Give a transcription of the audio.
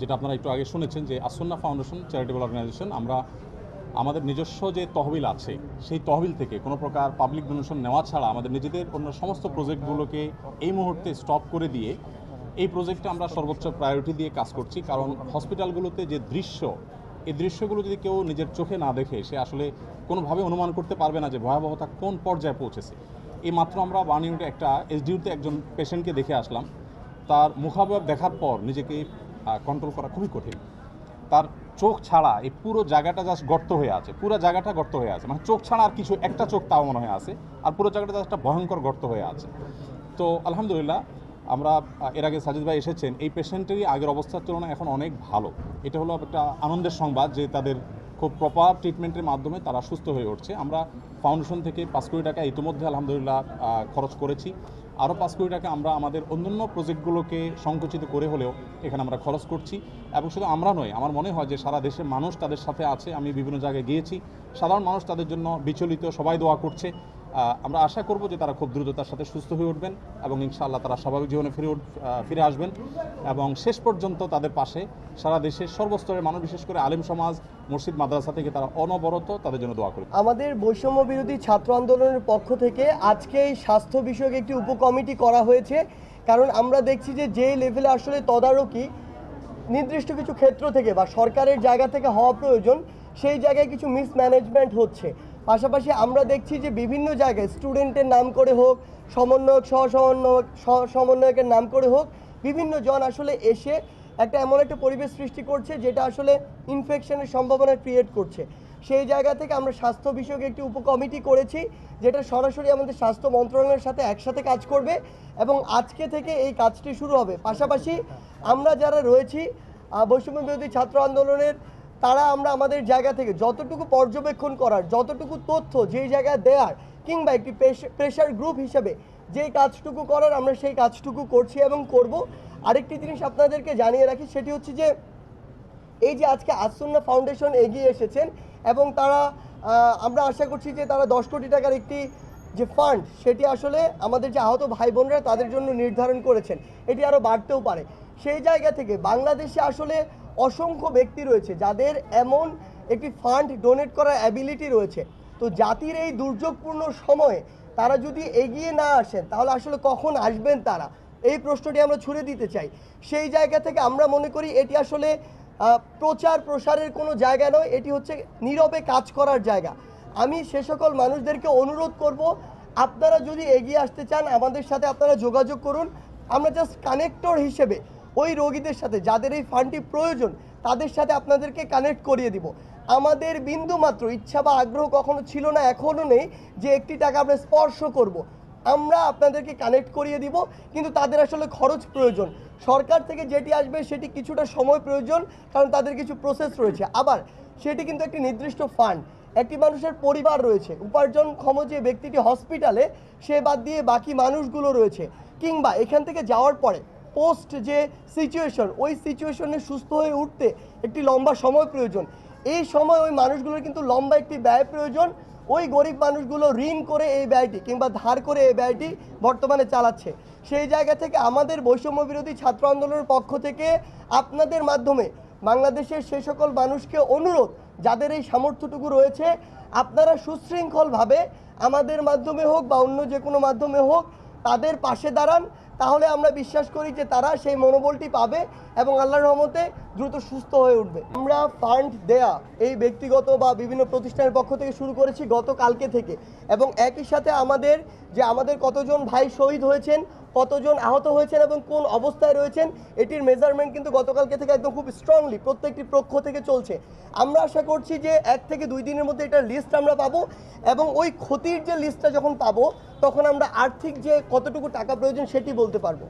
যেটা আপনারা একটু আগে শুনেছেন যে আসন্না ফাউন্ডেশন চ্যারিটেবল অর্গানাইজেশন, আমরা আমাদের নিজস্ব যে তহবিল আছে, সেই তহবিল থেকে কোনো প্রকার পাবলিক ডোনেশন নেওয়া ছাড়া আমাদের নিজেদের অন্য সমস্ত প্রজেক্টগুলোকে এই মুহূর্তে স্টপ করে দিয়ে এই প্রজেক্টে আমরা সর্বোচ্চ প্রায়োরিটি দিয়ে কাজ করছি। কারণ হসপিটালগুলোতে যে দৃশ্য, এই দৃশ্যগুলো যদি কেউ নিজের চোখে না দেখে, সে আসলে কোনোভাবে অনুমান করতে পারবে না যে ভয়াবহতা কোন পর্যায়ে পৌঁছেছে। এই মাত্র আমরা ইউনিটে একটা এসডিউতে একজন পেশেন্টকে দেখে আসলাম। তার মুখাবয়ব দেখার পর নিজেকে কন্ট্রোল করা খুবই কঠিন। তার চোখ ছাড়া এই পুরো জায়গাটা জাস্ট গর্ত হয়ে আছে। পুরো জায়গাটা গর্ত হয়ে আছে। মানে চোখ ছাড়া আর কিছু, একটা চোখ তাও মনে হয় আছে। আর পুরো জায়গাটা জাস্ট একটা ভয়ঙ্কর গর্ত হয়ে আছে। তো আলহামদুলিল্লাহ, আমরা এর আগে সাজিদ ভাই এসেছেন। এই পেশেন্টেরই আগের অবস্থার তুলনায় এখন অনেক ভালো। এটা হলো একটা আনন্দের সংবাদ যে তাদের খুব প্রপার ট্রিটমেন্টের মাধ্যমে তারা সুস্থ হয়ে উঠছে। আমরা ফাউন্ডেশন থেকে পাঁচ কোটি টাকা ইতিমধ্যে আলহামদুলিল্লাহ খরচ করেছি। আরও পাঁচ কোটি টাকা আমরা আমাদের অন্যান্য প্রজেক্টগুলোকে সংকুচিত করে হলেও এখানে আমরা খরচ করছি। এবং শুধু আমরা নয়, আমার মনে হয় যে সারা দেশের মানুষ তাদের সাথে আছে, আমি বিভিন্ন জায়গায় গিয়েছি। সাধারণ মানুষ তাদের জন্য বিচলিত, সবাই দোয়া করছে। আমরা আশা করব যে তারা খুব দ্রুততার সাথে সুস্থ হয়ে উঠবেন এবং ইনশাআল্লাহ তারা স্বাভাবিক জীবনে ফিরে ফিরে আসবেন এবং শেষ পর্যন্ত তাদের পাশে সারা দেশের সর্বস্তরের মানুষ, বিশেষ করে আলেম সমাজ, মসজিদ, মাদ্রাসা থেকে তারা অনবরত তাদের জন্য দোয়া করে আমাদের বৈষম্য বিরোধী ছাত্র আন্দোলনের পক্ষ থেকে আজকে এই স্বাস্থ্য বিষয়ক একটি উপকমিটি করা হয়েছে। কারণ আমরা দেখছি যে যে লেভেলে আসলে তদারকি নির্দিষ্ট কিছু ক্ষেত্র থেকে বা সরকারের জায়গা থেকে হওয়া প্রয়োজন, সেই জায়গায় কিছু মিসম্যানেজমেন্ট হচ্ছে। পাশাপাশি আমরা দেখছি যে বিভিন্ন জায়গায় স্টুডেন্টের নাম করে হোক, সমন্বয়ক সহ সমন্বয়ক সমন্বয়কের নাম করে হোক, বিভিন্ন জন আসলে এসে একটা এমন একটা পরিবেশ সৃষ্টি করছে যেটা আসলে ইনফেকশনের সম্ভাবনা ক্রিয়েট করছে। সেই জায়গা থেকে আমরা স্বাস্থ্য বিষয়ক একটি উপকমিটি করেছি, যেটা সরাসরি আমাদের স্বাস্থ্য মন্ত্রণালয়ের সাথে একসাথে কাজ করবে এবং আজকে থেকে এই কাজটি শুরু হবে। পাশাপাশি আমরা যারা রয়েছি বৈষম্য বিরোধী ছাত্র আন্দোলনের তারা আমরা আমাদের জায়গা থেকে যতটুকু পর্যবেক্ষণ করার, যতটুকু তথ্য যেই জায়গায় দেওয়ার কিংবা একটি প্রেশার গ্রুপ হিসেবে যে কাজটুকু করার আমরা সেই কাজটুকু করছি এবং করব। আরেকটি জিনিস আপনাদেরকে জানিয়ে রাখি, সেটি হচ্ছে যে এই যে আজকে আসন্না ফাউন্ডেশন এগিয়ে এসেছেন এবং তারা আমরা আশা করছি যে তারা দশ কোটি টাকার একটি যে ফান্ড, সেটি আসলে আমাদের যে আহত ভাই বোনরা তাদের জন্য নির্ধারণ করেছেন, এটি আরও বাড়তেও পারে। সেই জায়গা থেকে বাংলাদেশে আসলে অসংখ্য ব্যক্তি রয়েছে যাদের এমন একটি ফান্ড ডোনেট করার অ্যাবিলিটি রয়েছে। তো জাতির এই দুর্যোগপূর্ণ সময়ে তারা যদি এগিয়ে না আসেন, তাহলে আসলে কখন আসবেন তারা? এই প্রশ্নটি আমরা ছুড়ে দিতে চাই। সেই জায়গা থেকে আমরা মনে করি এটি আসলে প্রচার প্রসারের কোনো জায়গা নয়, এটি হচ্ছে নীরবে কাজ করার জায়গা। আমি সে সকল মানুষদেরকে অনুরোধ করব, আপনারা যদি এগিয়ে আসতে চান আমাদের সাথে আপনারা যোগাযোগ করুন। আমরা জাস্ট কানেক্টর হিসেবে ওই রোগীদের সাথে, যাদের এই ফান্ডটি প্রয়োজন, তাদের সাথে আপনাদেরকে কানেক্ট করিয়ে দিব। আমাদের বিন্দু মাত্র, ইচ্ছা বা আগ্রহ কখনো ছিল না, এখনও নেই যে একটি টাকা আমরা স্পর্শ করব। আমরা আপনাদেরকে কানেক্ট করিয়ে দিব, কিন্তু তাদের আসলে খরচ প্রয়োজন। সরকার থেকে যেটি আসবে, সেটি কিছুটা সময় প্রয়োজন, কারণ তাদের কিছু প্রসেস রয়েছে। আবার, সেটি কিন্তু একটি নির্দিষ্ট ফান্ড একটি মানুষের পরিবার রয়েছে। উপার্জনক্ষম যে ব্যক্তিটি হসপিটালে সে বাদ দিয়ে বাকি মানুষগুলো রয়েছে। কিংবা এখান থেকে যাওয়ার পরে পোস্ট যে সিচুয়েশন ওই সিচুয়েশনে সুস্থ হয়ে উঠতে একটি লম্বা সময় প্রয়োজন। এই সময় ওই মানুষগুলোর কিন্তু লম্বা একটি ব্যয় প্রয়োজন। ওই গরিব মানুষগুলো ঋণ করে এই ব্যয়টি কিংবা ধার করে এই ব্যয়টি বর্তমানে চালাচ্ছে। সেই জায়গা থেকে আমাদের বৈষম্য বিরোধী ছাত্র আন্দোলনের পক্ষ থেকে আপনাদের মাধ্যমে বাংলাদেশের সে সকল মানুষকে অনুরোধ, যাদের এই সামর্থ্যটুকু রয়েছে, আপনারা সুশৃঙ্খলভাবে আমাদের মাধ্যমে হোক বা অন্য যে কোনো মাধ্যমে হোক, তাদের পাশে দাঁড়ান তাহলে আমরা বিশ্বাস করি যে তারা সেই মনোবলটি পাবে এবং আল্লাহর রহমতে দ্রুত সুস্থ হয়ে উঠবে। আমরা ফান্ড দেয়া এই ব্যক্তিগত বা বিভিন্ন প্রতিষ্ঠানের পক্ষ থেকে শুরু করেছি গতকালকে থেকে এবং একই সাথে আমাদের যে আমাদের কতজন ভাই শহীদ হয়েছেন, কতজন আহত হয়েছেন এবং কোন অবস্থায় রয়েছেন, এটির মেজারমেন্ট কিন্তু গতকালকে থেকে একদম খুব স্ট্রংলি প্রত্যেকটি পক্ষ থেকে চলছে। আমরা আশা করছি যে এক থেকে দুই দিনের মধ্যে এটার লিস্ট আমরা পাবো এবং ওই ক্ষতির যে লিস্টটা যখন পাবো, তখন আমরা আর্থিক যে কতটুকু টাকা প্রয়োজন সেটি বলতে পারব।